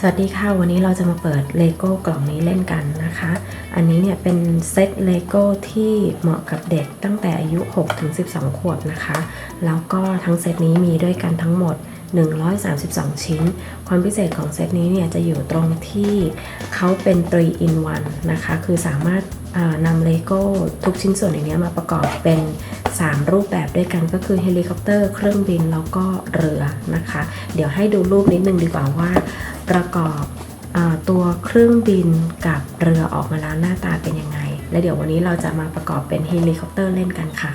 สวัสดีค่ะ วันนี้เราจะมาเปิดเลโก้กล่องนี้เล่นกันนะคะ อันนี้เนี่ยเป็นเซตเลโก้ที่เหมาะกับเด็กตั้งแต่อายุ6-12 ขวบนะคะ แล้วก็ทั้งเซตนี้มีด้วยกันทั้งหมด 132 ชิ้น ความพิเศษของเซตนี้เนี่ยจะอยู่ตรงที่เขาเป็น 3 in 1 นะคะ คือสามารถนำเลโก้ทุกชิ้นส่วนในนี้มาประกอบเป็น 3 รูปแบบด้วยกันก็คือเฮลิคอปเตอร์ เครื่องบินแล้วก็เรือนะคะ เดี๋ยวให้ดูรูปนิดนึงดีกว่าว่า ประกอบอตัวเครื่องบินกับเรือออกมาแล้วหน้าตาเป็นยังไง และเดี๋ยววันนี้เราจะมาประกอบเป็นเฮลิคอปเตอร์เล่นกันค่ะ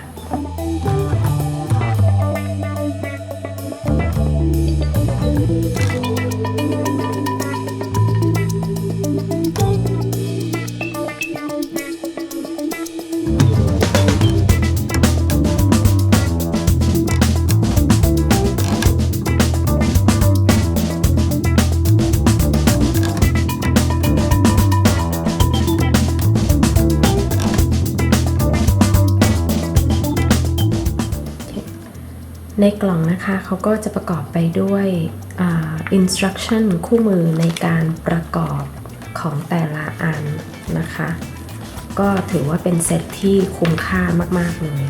ในกล่องนะคะเขาก็จะประกอบไปด้วยอ่า instruction คู่มือในการประกอบของแต่ละอันนะคะ ก็ถือว่าเป็นเซตที่คุ้มค่ามาก ๆ เลย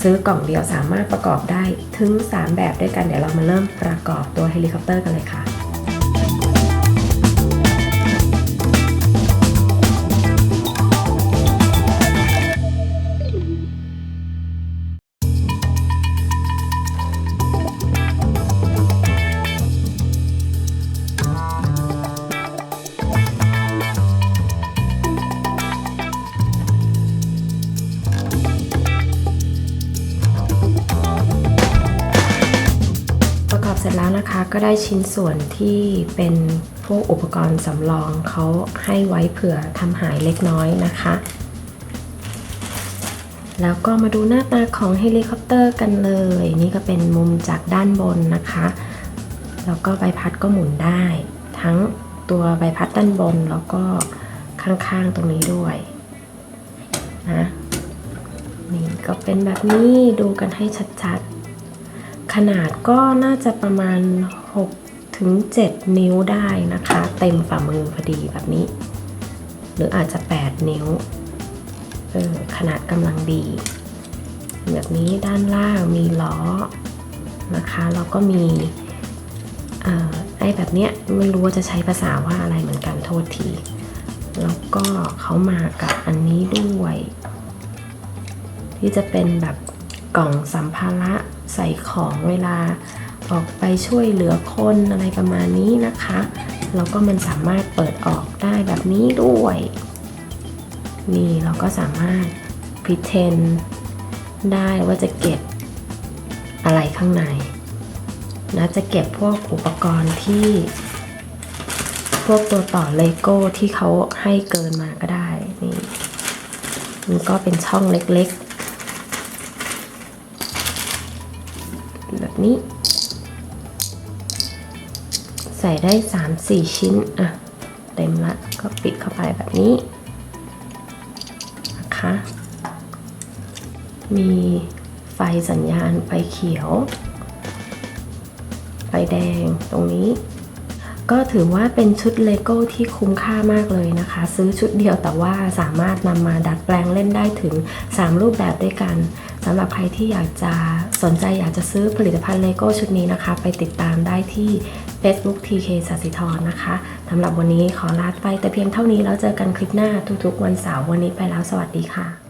ซื้อกล่องเดียวสามารถประกอบได้ถึง 3 แบบด้วยกัน เดี๋ยวเรามาเริ่มประกอบตัวเฮลิคอปเตอร์กันเลยค่ะ เสร็จแล้วนะคะก็ได้ชิ้นส่วนที่เป็นพวกอุปกรณ์สำรองเขาให้ไว้เผื่อทำหายเล็กน้อยนะคะ แล้วก็มาดูหน้าตาของเฮลิคอปเตอร์กันเลย นี่ก็เป็นมุมจากด้านบนนะคะ แล้วก็ใบพัดก็หมุนได้ ทั้งตัวใบพัดด้านบนแล้วก็ข้างๆตรงนี้ด้วยนะนี่ก็เป็นแบบนี้ดูกันให้ชัดๆ ขนาดก็น่าจะประมาณ 6 ถึง 7 นิ้วได้นะคะ เต็มฝ่ามือพอดีแบบนี้ หรืออาจจะ 8 นิ้วเออขนาดกำลังดี แบบนี้ด้านล่างมีล้อนะคะแล้วก็มีออไอ้แบบเนี้ยไม่รู้ว่าจะใช้ภาษาว่าอะไรเหมือนกันโทษที แล้วก็เขามากับอันนี้ด้วย ที่จะเป็นแบบกล่องสัมภาระ ใส่ของเวลาออกไปช่วยเหลือคนอะไรประมาณนี้นะคะ แล้วก็มันสามารถเปิดออกได้แบบนี้ด้วย นี่เราก็สามารถพิเทนได้ว่าจะเก็บอะไรข้างในนะจะเก็บพวกอุปกรณ์ที่ พวกตัวต่อเลโก้ที่เขาให้เกินมาก็ได้ นี่มันก็เป็นช่องเล็กๆ นี้ ใส่ได้ 3-4 ชิ้น อะ เต็มละก็ปิดเข้าไปแบบนี้นะคะ มีไฟสัญญาณไฟเขียว ไฟแดงตรงนี้ ก็ถือว่าเป็นชุดเลโก้ที่คุ้มค่ามากเลยนะคะ ซื้อชุดเดียวแต่ว่าสามารถนำมาดัดแปลงเล่นได้ถึง 3 รูปแบบด้วยกัน สำหรับใครที่อยากจะสนใจอยากจะซื้อผลิตภัณฑ์เลโก้ชุดนี้นะคะ ไปติดตามได้ที่ Facebook TK สัสิธรนะคะสำหรับวันนี้ขอลาไปแต่เพียงเท่านี้แล้วเจอกันคลิปหน้าทุกๆวันเสาร์วันนี้ไปแล้วสวัสดีค่ะ